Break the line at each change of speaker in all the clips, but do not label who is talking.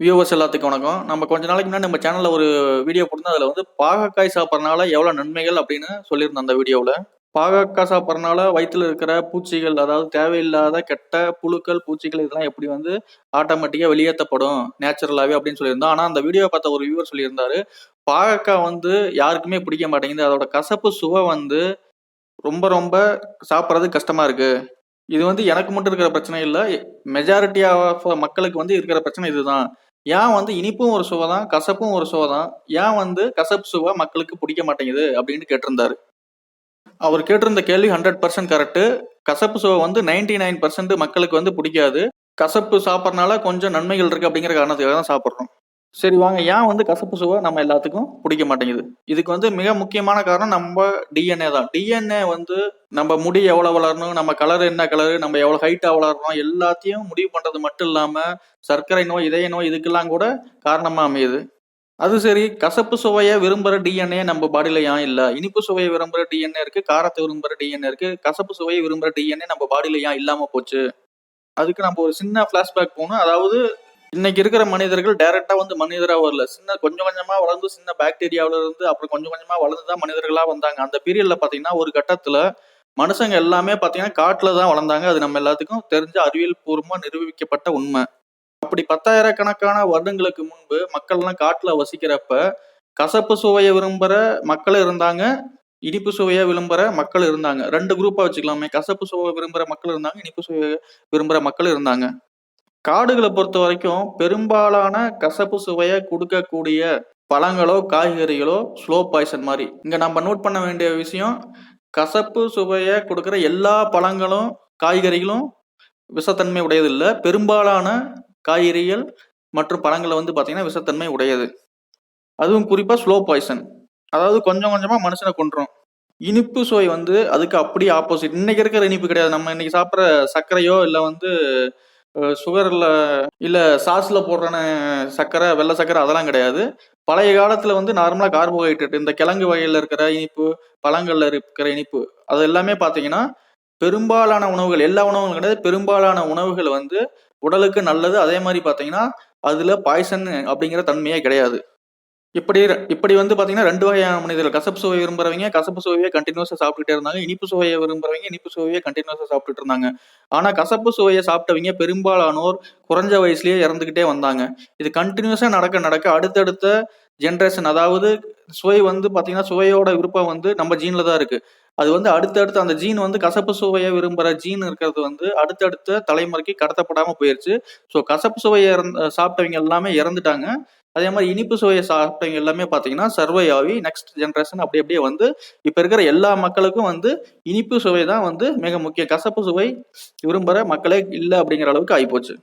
Viewers எல்லாத்துக்கும் வணக்கம். நம்ம கொஞ்ச நாளைக்கு முன்னாடி நம்ம சேனல்ல ஒரு வீடியோ போட்டிருந்தோம். அதுல வந்து பாகக்காய் சாப்பிட்றதுனால எவ்வளவு நன்மைகள் அப்படின்னு சொல்லியிருந்தோம் அந்த வீடியோவில் பாகக்காய் சாப்பிட்றனால வயிற்றுல இருக்கிற பூச்சிகள் அதாவது தேவையில்லாத கெட்ட புழுக்கள் பூச்சிகள் இதெல்லாம் எப்படி வந்து ஆட்டோமேட்டிக்காக வெளியேற்றப்படும் நேச்சுரலாகவே அப்படின்னு சொல்லியிருந்தோம். ஆனால் அந்த வீடியோவை பார்த்த ஒரு வியூவர் சொல்லியிருந்தாரு பாகக்காய் வந்து யாருக்குமே பிடிக்க மாட்டேங்குது. அதோட கசப்பு சுவை வந்து ரொம்ப ரொம்ப சாப்பிட்றது கஷ்டமாக இருக்கு. இது வந்து எனக்கு மட்டும் இருக்கிற பிரச்சனை இல்லை மெஜாரிட்டி ஆஃப் மக்களுக்கு வந்து இருக்கிற பிரச்சனை இதுதான். ஏன் வந்து இனிப்பும் ஒரு சுவை தான் கசப்பும் ஒரு சுவை தான் ஏன் வந்து கசப்பு சுவை மக்களுக்கு பிடிக்க மாட்டேங்குது அப்படின்னு கேட்டிருந்தாரு. அவர் கேட்டிருந்த கேள்வி ஹண்ட்ரட் பர்சன்ட் கரெக்டு கசப்பு சுவை வந்து நைன்டி நைன் பர்சன்ட் மக்களுக்கு வந்து பிடிக்காது. கசப்பு சாப்பிட்றனால கொஞ்சம் நன்மைகள் இருக்கு அப்படிங்கிற காரணத்துக்காக தான் சாப்பிட்றோம். சரி வாங்க. ஏன் வந்து கசப்பு சுவை நம்ம எல்லாத்துக்கும் பிடிக்க மாட்டேங்குது? இதுக்கு வந்து மிக முக்கியமான காரணம் நம்ம டிஎன்ஏ தான். டிஎன்ஏ வந்து நம்ம முடி எவ்வளோ வளரணும் நம்ம கலர் என்ன கலரு நம்ம எவ்வளோ ஹைட்டாக வளரணும் எல்லாத்தையும் முடிவு பண்ணுறது மட்டும் இல்லாமல் சர்க்கரை நோய் இதய நோய் இதுக்கெல்லாம் கூட காரணமாக அமையுது. அது சரி கசப்பு சுவையை விரும்புகிற டிஎன்ஏ நம்ம பாடியில் ஏன் இல்லை? இனிப்பு சுவையை விரும்புகிற டிஎன்ஏ இருக்குது காரத்தை விரும்புகிற டிஎன்ஏ இருக்குது கசப்பு சுவையை விரும்புகிற டிஎன்ஏ நம்ம பாடியில் ஏன் இல்லாமல் போச்சு? அதுக்கு நம்ம ஒரு சின்ன ஃப்ளாஷ்பேக் போகணும். அதாவது இன்னைக்கு இருக்கிற மனிதர்கள் டைரக்டா வந்து மனிதரா வரல. சின்ன கொஞ்சம் கொஞ்சமா வளர்ந்து சின்ன பாக்டீரியாவில இருந்து அப்புறம் கொஞ்சம் கொஞ்சமா வளர்ந்து தான் மனிதர்களா வந்தாங்க. அந்த பீரியட்ல பாத்தீங்கன்னா ஒரு கட்டத்துல மனுஷங்க எல்லாமே பார்த்தீங்கன்னா காட்டில் தான் வளர்ந்தாங்க. அது நம்ம எல்லாத்துக்கும் தெரிஞ்ச அறிவியல் பூர்வமாக நிரூபிக்கப்பட்ட உண்மை. அப்படி பத்தாயிரக்கணக்கான வருடங்களுக்கு முன்பு மக்கள்லாம் காட்டில் வசிக்கிறப்ப கசப்பு சுவையை விரும்புற மக்கள் இருந்தாங்க இனிப்பு சுவையை விரும்புகிற மக்கள் இருந்தாங்க. ரெண்டு குரூப்பாக வச்சுக்கலாமே. கசப்பு சுவை விரும்புகிற மக்கள் இருந்தாங்க இனிப்பு சுவையை விரும்புகிற மக்கள் இருந்தாங்க. காடுகளை பொறுத்த வரைக்கும் பெரும்பாலான கசப்பு சுவையை கொடுக்கக்கூடிய பழங்களோ காய்கறிகளோ ஸ்லோ பாய்சன் மாதிரி. இங்கே நம்ம நோட் பண்ண வேண்டிய விஷயம் கசப்பு சுவையை கொடுக்குற எல்லா பழங்களும் காய்கறிகளும் விஷத்தன்மை உடையது இல்லை பெரும்பாலான காய்கறிகள் மற்றும் பழங்களை வந்து பார்த்தீங்கன்னா விஷத்தன்மை உடையது. அதுவும் குறிப்பாக ஸ்லோ பாய்சன் அதாவது கொஞ்சம் கொஞ்சமாக மனுஷனை கொண்டுரும் இனிப்பு சுவை வந்து அதுக்கு அப்படியே ஆப்போசிட் இன்னைக்கு இருக்கிற இனிப்பு கிடையாது. நம்ம இன்னைக்கு சாப்பிட்ற சர்க்கரையோ இல்லை வந்து சுகரில் இல்லை சாஸில் போடுறான சர்க்கரை வெள்ளை சர்க்கரை அதெல்லாம் கிடையாது. பழைய காலத்தில் வந்து நார்மலாக கார்போஹைட்ரேட் இந்த கிழங்கு வகையில் இருக்கிற இனிப்பு பழங்களில் இருக்கிற இனிப்பு அது எல்லாமே பார்த்தீங்கன்னா பெரும்பாலான உணவுகள் எல்லா உணவுகளும் கிடையாது. பெரும்பாலான உணவுகள் வந்து உடலுக்கு நல்லது. அதே மாதிரி பார்த்தீங்கன்னா அதில் பாய்சன் அப்படிங்கிற தன்மையே கிடையாது. இப்படி இப்படி வந்து பாத்தீங்கன்னா ரெண்டு வகையான மனிதர்கள். கசப்பு சுவை விரும்புறவங்க கசப்பு சுவையை கண்டினியூஸா சாப்பிட்டுட்டே இருந்தாங்க. இனிப்பு சுவையை விரும்புறவங்க இனிப்பு சுவையை கண்டினியூஸா சாப்பிட்டுட்டு இருந்தாங்க. ஆனா கசப்பு சுவையை சாப்பிட்டவங்க பெரும்பாலானோர் குறைஞ்ச வயசுலயே இறந்துகிட்டே வந்தாங்க. இது கண்டினியூஸா நடக்க நடக்க அடுத்தடுத்த ஜென்ரேஷன் அதாவது சுவை வந்து பாத்தீங்கன்னா சுவையோட விருப்பம் வந்து நம்ம ஜீன்ல தான் இருக்கு. அது வந்து அடுத்தடுத்து அந்த ஜீன் வந்து கசப்பு சுவையை விரும்புகிற ஜீன் இருக்கிறது வந்து அடுத்தடுத்த தலைமுறைக்கு கடத்தப்படாமல் போயிடுச்சு ஸோ கசப்பு சுவையை இறந்த சாப்பிட்டவங்க எல்லாமே இறந்துட்டாங்க. அதே மாதிரி இனிப்பு சுவையை சாப்பிட்டவங்க எல்லாமே பார்த்தீங்கன்னா சர்வை ஆகி நெக்ஸ்ட் ஜென்ரேஷன் அப்படி அப்படியே வந்து இப்போ இருக்கிற எல்லா மக்களுக்கும் வந்து இனிப்பு சுவை தான் வந்து மிக முக்கிய கசப்பு சுவை விரும்புகிற மக்களே இல்லை அப்படிங்கிற அளவுக்கு ஆகிப்போச்சு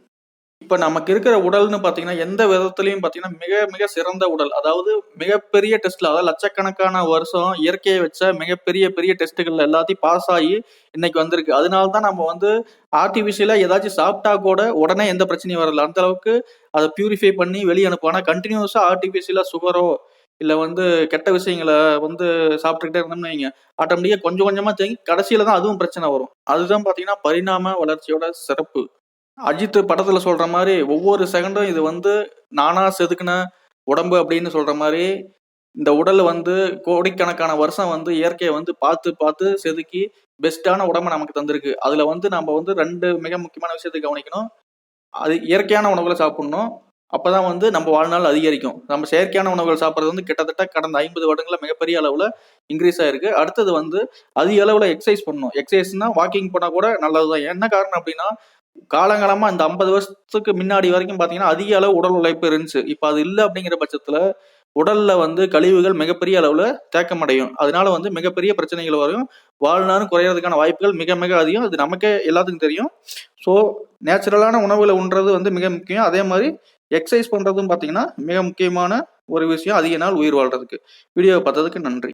இப்போ நமக்கு இருக்கிற உடல்னு பார்த்தீங்கன்னா எந்த விதத்துலையும் பார்த்தீங்கன்னா மிக மிக சிறந்த உடல். அதாவது மிகப்பெரிய டெஸ்ட்ல அதாவது லட்சக்கணக்கான வருஷம் இயற்கையை வச்ச மிகப்பெரிய பெரிய டெஸ்ட்டுகள் எல்லாத்தையும் பாஸ் ஆகி இன்னைக்கு வந்திருக்கு. அதனால தான் நம்ம வந்து ஆர்டிஃபிஷியலாக ஏதாச்சும் சாப்பிட்டா கூட உடனே எந்த பிரச்சனையும் வரல. அந்த அளவுக்கு அதை பியூரிஃபை பண்ணி வெளியே அனுப்பும் ஆனால் கண்டினியூஸா சுகரோ இல்லை வந்து கெட்ட விஷயங்களை வந்து சாப்பிட்டுக்கிட்டே இருந்தோம்னு வைங்க. ஆட்டோமேட்டிக்காக கொஞ்சம் கொஞ்சமாக தேங்கி கடைசியில தான் அதுவும் பிரச்சனை வரும். அதுதான் பார்த்தீங்கன்னா பரிணாம வளர்ச்சியோட சிறப்பு. அஜித் படத்துல சொல்ற மாதிரி ஒவ்வொரு செகண்டும் இது வந்து நானா செதுக்கின உடம்பு அப்படின்னு சொல்ற மாதிரி இந்த உடல் வந்து கோடிக்கணக்கான வருஷம் வந்து இயற்கையை வந்து பார்த்து பார்த்து செதுக்கி பெஸ்டான உடம்பை நமக்கு தந்திருக்கு. அதுல வந்து நம்ம வந்து ரெண்டு மிக முக்கியமான விஷயத்தை கவனிக்கணும். அது இயற்கையான உணவுகளை சாப்பிடணும். அப்பதான் வந்து நம்ம வாழ்நாள் அதிகரிக்கும். நம்ம செயற்கையான உணவுகள் சாப்பிட்றது வந்து கிட்டத்தட்ட கடந்த ஐம்பது வருடங்களில் மிகப்பெரிய அளவில் இன்க்ரீஸ் ஆயிருக்கு. அடுத்தது வந்து அதிக அளவில் எக்ஸசைஸ் பண்ணணும். எக்ஸசைஸ்னா வாக்கிங் பண்ணால் கூட நல்லது தான் என்ன காரணம் அப்படின்னா காலங்காலமா இந்த ஐம்பது வருஷத்துக்கு முன்னாடி வரைக்கும் பாத்தீங்கன்னா அதிக அளவு உடல் உழைப்பு இருந்துச்சு. இப்ப அது இல்லை அப்படிங்கிற பட்சத்துல உடல்ல வந்து கழிவுகள் மிகப்பெரிய அளவுல தேக்கமடையும். அதனால வந்து மிகப்பெரிய பிரச்சனைகள் வரும். வாழ்நாளும் குறையறதுக்கான வாய்ப்புகள் மிக மிக அதிகம். அது நமக்கே எல்லாத்துக்கும் தெரியும். ஸோ நேச்சுரலான உணவுகளை உண்றது வந்து மிக முக்கியம். அதே மாதிரி எக்ஸசைஸ் பண்றதும் பாத்தீங்கன்னா மிக முக்கியமான ஒரு விஷயம். அதிக நாள் உயிர் வாழ்றதுக்கு. வீடியோ பார்த்ததுக்கு நன்றி.